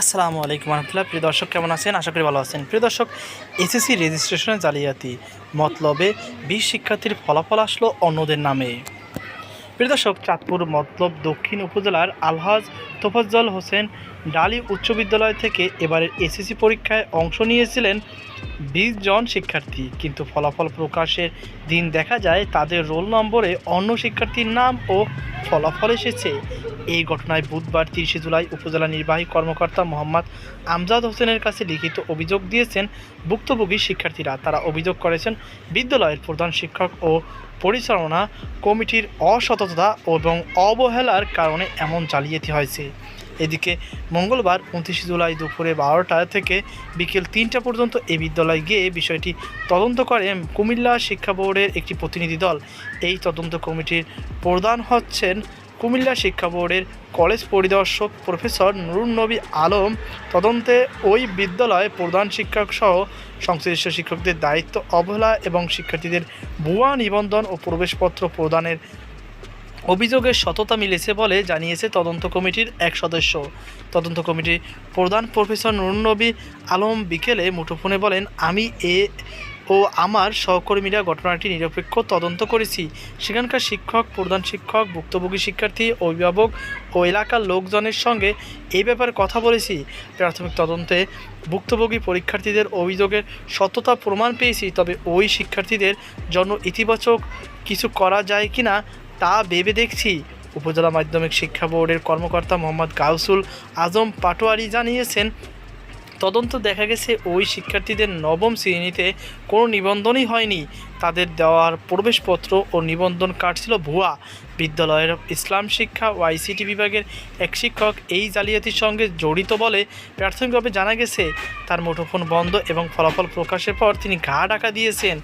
আসসালামু আলাইকুম রহমতুল্লাহ। প্রিয় দর্শক, কেমন আছেন? আশা করি ভালো আছেন। প্রিয় দর্শক, এসএসসি রেজিস্ট্রেশনের জালিয়াতি মতলবে বিশ শিক্ষার্থীর ফলাফল আসলো অন্যদের নামে। প্রিয় দর্শক, চাঁদপুর মতলব দক্ষিণ উপজেলার আলহাজ তোফাজ্জল হোসেন ডালি উচ্চ বিদ্যালয় থেকে এবারের এসএসসি পরীক্ষায় অংশ নিয়েছিলেন বিশ জন শিক্ষার্থী। কিন্তু ফলাফল প্রকাশের দিন দেখা যায়, তাদের রোল নম্বরে অন্য শিক্ষার্থীর নাম ও ফলাফল এসেছে। এই ঘটনায় বুধবার তিরিশে জুলাই উপজেলা নির্বাহী কর্মকর্তা মোহাম্মদ আমজাদ হোসেনের কাছে লিখিত অভিযোগ দিয়েছেন ভুক্তভোগী শিক্ষার্থীরা। তারা অভিযোগ করেছেন, বিদ্যালয়ের প্রধান শিক্ষক ও পরিচালনা কমিটির অসততা এবং অবহেলার কারণে এমন জালিয়াতি হয়েছে। এদিকে মঙ্গলবার উনত্রিশে জুলাই দুপুরে বারোটা থেকে বিকেল তিনটা পর্যন্ত এই বিদ্যালয়ে গিয়ে বিষয়টি তদন্ত করে কুমিল্লা শিক্ষা বোর্ডের একটি প্রতিনিধি দল। এই তদন্ত কমিটির প্রধান হচ্ছেন কুমিল্লা শিক্ষা বোর্ডের কলেজ পরিদর্শক প্রফেসর নুরুন নবী আলম তদন্তে ওই বিদ্যালয়ে প্রধান শিক্ষক সহ সংশ্লিষ্ট শিক্ষকদের দায়িত্ব অবহেলা এবং শিক্ষার্থীদের ভুয়া নিবন্ধন ও প্রবেশপত্র প্রদানের অভিযোগের সততা মিলেছে বলে জানিয়েছে তদন্ত কমিটির এক সদস্য। তদন্ত কমিটির প্রধান প্রফেসর নুরনবী আলম বিকেলে মুঠোফোনে বলেন, আমি এ ও আমার সহকর্মীরা ঘটনাটি নিরপেক্ষ তদন্ত করেছি। সেখানকার শিক্ষক, প্রধান শিক্ষক, ভুক্তভোগী শিক্ষার্থী, অভিভাবক ও এলাকার লোকজনের সঙ্গে এই ব্যাপারে কথা বলেছি। প্রাথমিক তদন্তে ভুক্তভোগী পরীক্ষার্থীদের অভিযোগের সত্যতা প্রমাণ পেয়েছি, তবে ওই শিক্ষার্থীদের জন্য ইতিবাচক কিছু করা যায় কি না তা ভেবে দেখছি, উপজেলা মাধ্যমিক শিক্ষা বোর্ডের কর্মকর্তা মোহাম্মদ গাউসুল আজম পাটোয়ারি জানিয়েছেন। তদন্ত দেখা গেছে ওই শিক্ষার্থীদের নবম শ্রেণীতে কোনো নিবন্ধনই হয়নি। তাদের দেওয়ার প্রবেশপত্র ও নিবন্ধন কার্ড ছিল ভুয়া। বিদ্যালয়ের ইসলাম শিক্ষা ও আইসিটি বিভাগের এক শিক্ষক এই জালিয়াতির সঙ্গে জড়িত বলে প্রাথমিকভাবে জানা গেছে। তার মুঠোফোন বন্ধ এবং ফলাফল প্রকাশের পর তিনি ঘা ডাকা দিয়েছেন।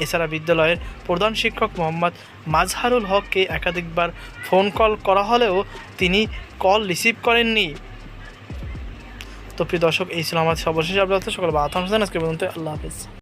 এছাড়া বিদ্যালয়ের প্রধান শিক্ষক মোহাম্মদ মাজহারুল হককে একাধিকবার ফোন কল করা হলেও তিনি কল রিসিভ করেননি। তো প্রিয় দর্শক এই ছিল আমার সর্বশেষ আপনাদের সকল বাতাম আজকে পর্যন্ত আল্লাহ হাফেজ।